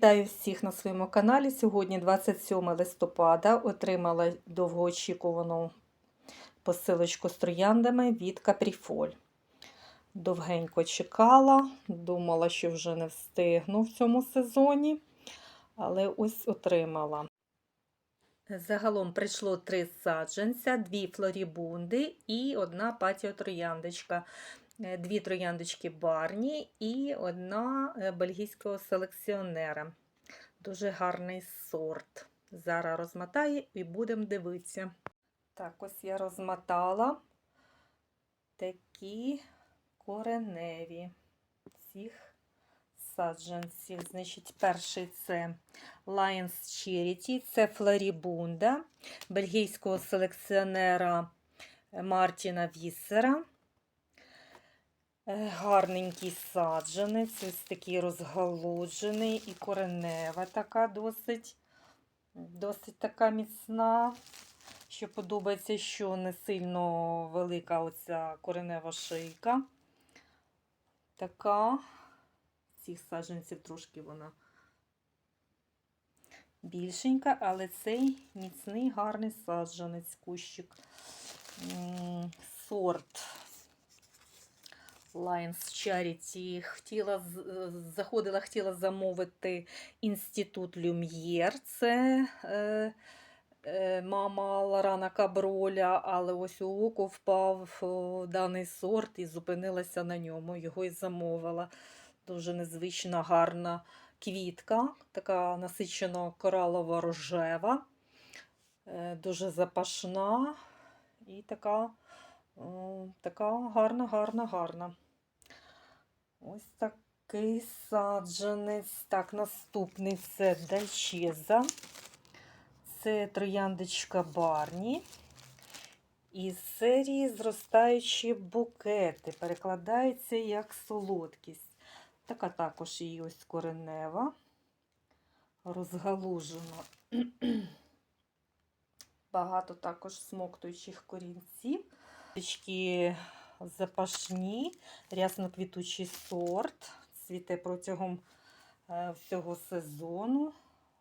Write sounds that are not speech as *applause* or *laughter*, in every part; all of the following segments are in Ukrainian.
Вітаю всіх на своєму каналі. Сьогодні 27 листопада отримала довгоочікувану посилочку з трояндами від Капріфоль. Довгенько чекала, думала, що вже не встигну в цьому сезоні, але ось отримала. Загалом прийшло три саджанця, дві флорібунди і одна патіотрояндочка. Е, Дві трояндочки Барні і одна е, бельгійського селекціонера. Дуже гарний сорт. Зараз розмотаю і будемо дивитися. Так, ось я розмотала такі кореневі цих саджанців. Значить, перший це Lions Charity, це Флорібунда бельгійського селекціонера Мартіна Вісера. Е, Гарненький саджанець, ось такий розгалуджений і коренева така досить, досить така міцна. Що подобається, що не сильно велика оця коренева шийка. Така, цих саджанців трошки вона більшенька, але цей міцний гарний саджанець, кущик. Сорт Lions Charity. Хотіла, заходила, хотіла замовити інститут Люм'єр. Це е, е, мама Ларана Каброля, але ось у око впав даний сорт і зупинилася на ньому. Його і замовила. Дуже незвична, гарна квітка, така насичено коралово рожева, е, дуже запашна і така. Така гарна, гарна, гарна. Ось такий саджанець. Так, наступний це дальчеза. Це трояндочка Барні. Із серії зростаючі букети. Перекладається як солодкість. Така також її ось коренева, розгалужена. *clears throat* Багато також смоктуючих корінців. Квіточки запашні, рясно-квітучий сорт. Цвіте протягом е, всього сезону.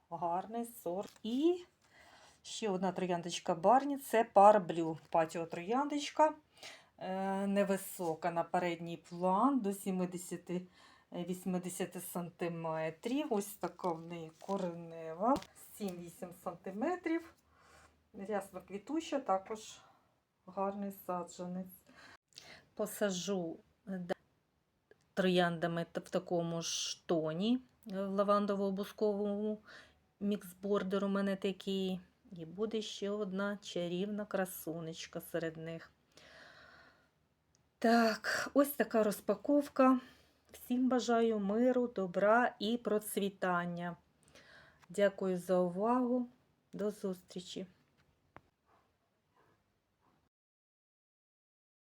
Гарний сорт. І ще одна трояндочка Барні це Парблю. Патіо трояндочка. Е, Невисока на передній план до 70 80 см. Ось така в неї коренева. 7-8 см. Рясно квітуща, також гарний саджанець. Посажу трояндами в такому ж тоні, в лавандово-бусковому міксбордер у мене такий. І буде ще одна чарівна красунечка серед них. Так, ось така розпаковка. Всім бажаю миру, добра і процвітання. Дякую за увагу. До зустрічі!